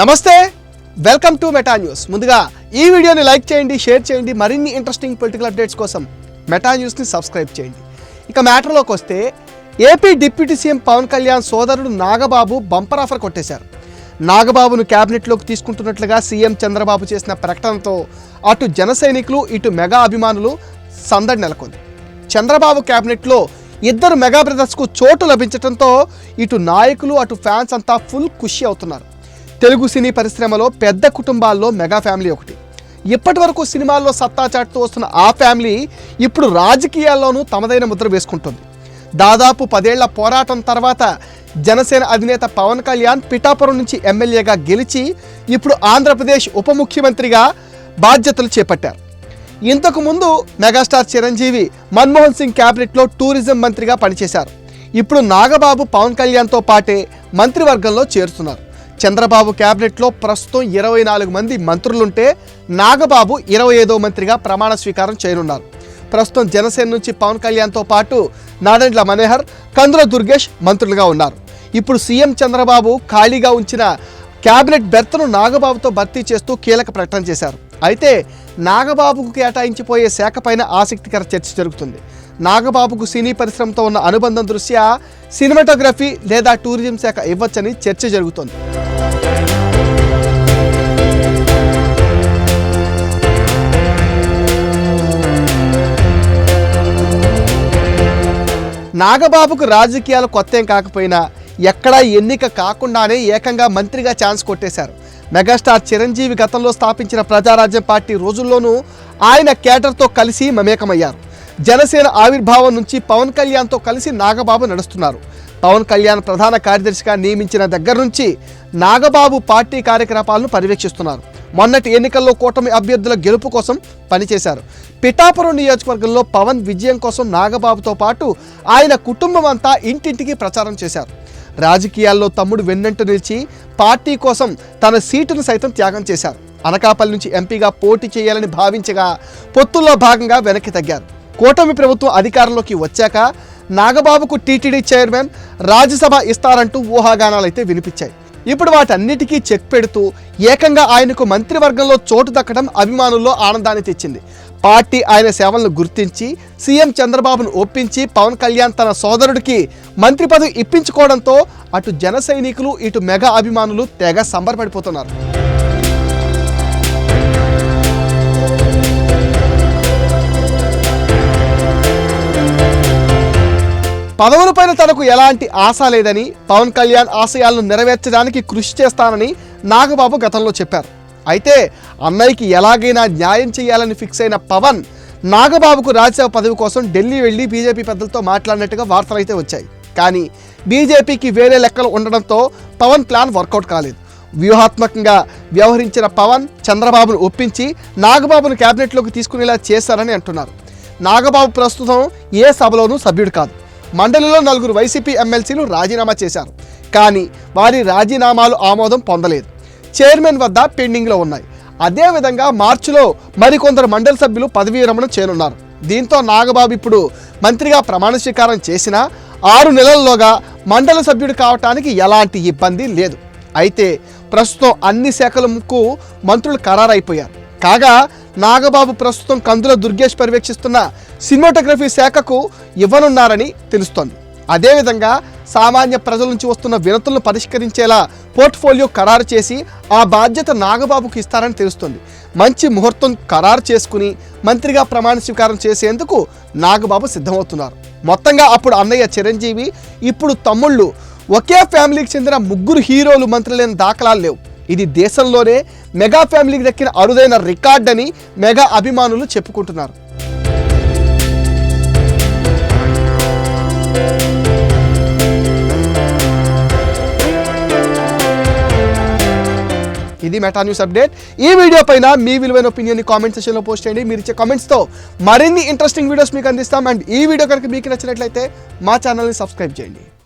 నమస్తే welcome to meta news. ముందుగా ఈ వీడియోని లైక్ చేయండి షేర్ చేయండి మరిన్ని ఇంట్రెస్టింగ్ పొలిటికల్ అప్డేట్స్ కోసం మెటా న్యూస్ని సబ్స్క్రైబ్ చేయండి. ఇక మ్యాటర్లోకి వస్తే AP deputy CM Pawan Kalyan సోదరుడు నాగబాబు బంపర్ ఆఫర్ కొట్టేశారు. నాగబాబును క్యాబినెట్లోకి తీసుకుంటున్నట్లుగా సీఎం చంద్రబాబు చేసిన ప్రకటనతో అటు జన సైనికులు ఇటు మెగా అభిమానులు సందడి నెలకొంది. చంద్రబాబు క్యాబినెట్లో ఇద్దరు మెగా బ్రదర్స్కు చోటు లభించడంతో ఇటు నాయకులు అటు ఫ్యాన్స్ అంతా ఫుల్ ఖుషి అవుతున్నారు. తెలుగు సినీ పరిశ్రమలో పెద్ద కుటుంబాల్లో మెగా ఫ్యామిలీ ఒకటి. ఇప్పటి వరకు సినిమాల్లో సత్తా చాటుతూ వస్తున్న ఆ ఫ్యామిలీ ఇప్పుడు రాజకీయాల్లోనూ తమదైన ముద్ర వేసుకుంటుంది. దాదాపు పదేళ్ళ పోరాటం తర్వాత జనసేన అధినేత పవన్ కళ్యాణ్ పిఠాపురం నుంచి ఎమ్మెల్యేగా గెలిచి ఇప్పుడు ఆంధ్రప్రదేశ్ ఉప ముఖ్యమంత్రిగా బాధ్యతలు చేపట్టారు. ఇంతకు ముందు మెగాస్టార్ చిరంజీవి మన్మోహన్ సింగ్ క్యాబినెట్లో టూరిజం మంత్రిగా పనిచేశారు. ఇప్పుడు నాగబాబు పవన్ కళ్యాణ్తో పాటే మంత్రివర్గంలో చేరుతున్నారు. చంద్రబాబు క్యాబినెట్లో ప్రస్తుతం ఇరవై నాలుగు మంది మంత్రులుంటే నాగబాబు ఇరవై ఐదో మంత్రిగా ప్రమాణ స్వీకారం చేయనున్నారు. ప్రస్తుతం జనసేన నుంచి పవన్ కళ్యాణ్తో పాటు నాడెండ్ల మనోహర్ కందుల దుర్గేష్ మంత్రులుగా ఉన్నారు. ఇప్పుడు సీఎం చంద్రబాబు ఖాళీగా ఉంచిన క్యాబినెట్ బెర్త్ను నాగబాబుతో భర్తీ చేస్తూ కీలక ప్రకటన చేశారు. అయితే నాగబాబుకు కేటాయించిపోయే శాఖ పైన ఆసక్తికర చర్చ జరుగుతుంది. నాగబాబుకు సినీ పరిశ్రమతో ఉన్న అనుబంధం దృష్ట్యా సినిమాటోగ్రఫీ లేదా టూరిజం శాఖ ఇవ్వచ్చని చర్చ జరుగుతోంది. నాగబాబుకు రాజకీయాలు కొత్త ఏం కాకపోయినా ఎక్కడా ఎన్నిక కాకుండానే ఏకంగా మంత్రిగా ఛాన్స్ కొట్టేశారు. మెగాస్టార్ చిరంజీవి గతంలో స్థాపించిన ప్రజారాజ్యం పార్టీ రోజుల్లోనూ ఆయన కేటర్తో కలిసి మమేకమయ్యారు. జనసేన ఆవిర్భావం నుంచి పవన్ కళ్యాణ్తో కలిసి నాగబాబు నడుస్తున్నారు. పవన్ కళ్యాణ్ ప్రధాన కార్యదర్శిగా నియమించిన దగ్గర నుంచి నాగబాబు పార్టీ కార్యకలాపాలను పర్యవేక్షిస్తున్నారు. మొన్నటి ఎన్నికల్లో కూటమి అభ్యర్థుల గెలుపు కోసం పనిచేశారు. పిఠాపురం నియోజకవర్గంలో పవన్ విజయం కోసం నాగబాబుతో పాటు ఆయన కుటుంబం అంతా ఇంటింటికి ప్రచారం చేశారు. రాజకీయాల్లో తమ్ముడు వెన్నంట నిలిచి పార్టీ కోసం తన సీటును సైతం త్యాగం చేశారు. అనకాపల్లి నుంచి ఎంపీగా పోటీ చేయాలని భావించగా పొత్తుల్లో భాగంగా వెనక్కి తగ్గారు. కూటమి ప్రభుత్వం అధికారంలోకి వచ్చాక నాగబాబుకు టీటీడీ చైర్మన్ రాజ్యసభ ఇస్తారంటూ ఊహాగానాలు అయితే వినిపించాయి. ఇప్పుడు వాటన్నిటికీ చెక్ పెడుతూ ఏకంగా ఆయనకు మంత్రివర్గంలో చోటు దక్కడం అభిమానుల్లో ఆనందాన్ని తెచ్చింది. పార్టీ ఆయన సేవలను గుర్తించి సీఎం చంద్రబాబును ఒప్పించి పవన్ కళ్యాణ్ తన సోదరుడికి మంత్రి పదవి ఇప్పించుకోవడంతో అటు జన సైనికులు ఇటు మెగా అభిమానులు తెగ సంబరపడిపోతున్నారు. పదవులపైన తనకు ఎలాంటి ఆశ లేదని పవన్ కళ్యాణ్ ఆశయాలను నెరవేర్చడానికి కృషి చేస్తానని నాగబాబు గతంలో చెప్పారు. అయితే అన్నయ్యకి ఎలాగైనా న్యాయం చేయాలని ఫిక్స్ అయిన పవన్ నాగబాబుకు రాజ్యసభ పదవి కోసం ఢిల్లీ వెళ్ళి బీజేపీ పెద్దలతో మాట్లాడినట్టుగా వార్తలు అయితే వచ్చాయి. కానీ బీజేపీకి వేరే లెక్కలు ఉండడంతో పవన్ ప్లాన్ వర్కౌట్ కాలేదు. వ్యూహాత్మకంగా వ్యవహరించిన పవన్ చంద్రబాబును ఒప్పించి నాగబాబును క్యాబినెట్లోకి తీసుకునేలా చేశారని అంటున్నారు. నాగబాబు ప్రస్తుతం ఏ సభలోనూ సభ్యుడు కాదు. మండలిలో నలుగురు వైసీపీ ఎమ్మెల్సీలు రాజీనామా చేశారు. కానీ వారి రాజీనామాలు ఆమోదం పొందలేదు. చైర్మన్ వద్ద పెండింగ్లో ఉన్నాయి. అదేవిధంగా మార్చిలో మరికొందరు మండలి సభ్యులు పదవీ విరమణ చేయనున్నారు. దీంతో నాగబాబు ఇప్పుడు మంత్రిగా ప్రమాణ స్వీకారం చేసినా ఆరు నెలల్లోగా మండలి సభ్యుడు కావటానికి ఎలాంటి ఇబ్బంది లేదు. అయితే ప్రస్తుతం అన్ని శాఖలకు మంత్రులు ఖరారైపోయారు. కాగా నాగబాబు ప్రస్తుతం కందుల దుర్గేష్ పర్యవేక్షిస్తున్న సినిమాటోగ్రఫీ శాఖకు ఇవ్వనున్నారని తెలుస్తోంది. అదేవిధంగా సామాన్య ప్రజల నుంచి వస్తున్న వినతులను పరిష్కరించేలా పోర్ట్ఫోలియో ఖరారు చేసి ఆ బాధ్యత నాగబాబుకు ఇస్తారని తెలుస్తుంది. మంచి ముహూర్తం ఖరారు చేసుకుని మంత్రిగా ప్రమాణ స్వీకారం చేసేందుకు నాగబాబు సిద్ధమవుతున్నారు. మొత్తంగా అప్పుడు అన్నయ్య చిరంజీవి ఇప్పుడు తమ్ముళ్ళు ఒకే ఫ్యామిలీకి చెందిన ముగ్గురు హీరోలు మంత్రులైన దాఖలాలు లేవు. ఇది దేశంలోనే మెగా ఫ్యామిలీకి దక్కిన అరుదైన రికార్డ్ అని మెగా అభిమానులు చెప్పుకుంటున్నారు. ఇది మెటా న్యూస్ అప్డేట్. ఈ వీడియో పైన మీ విలువైన ఒపీనియన్ కామెంట్ సెషన్లో పోస్ట్ చేయండి. మీరు ఇచ్చే కామెంట్స్తో మరిన్ని ఇంట్రెస్టింగ్ వీడియోస్ మీకు అందిస్తాం. అండ్ ఈ వీడియో కనుక మీకు నచ్చినట్లయితే మా ఛానల్ని సబ్స్క్రైబ్ చేయండి.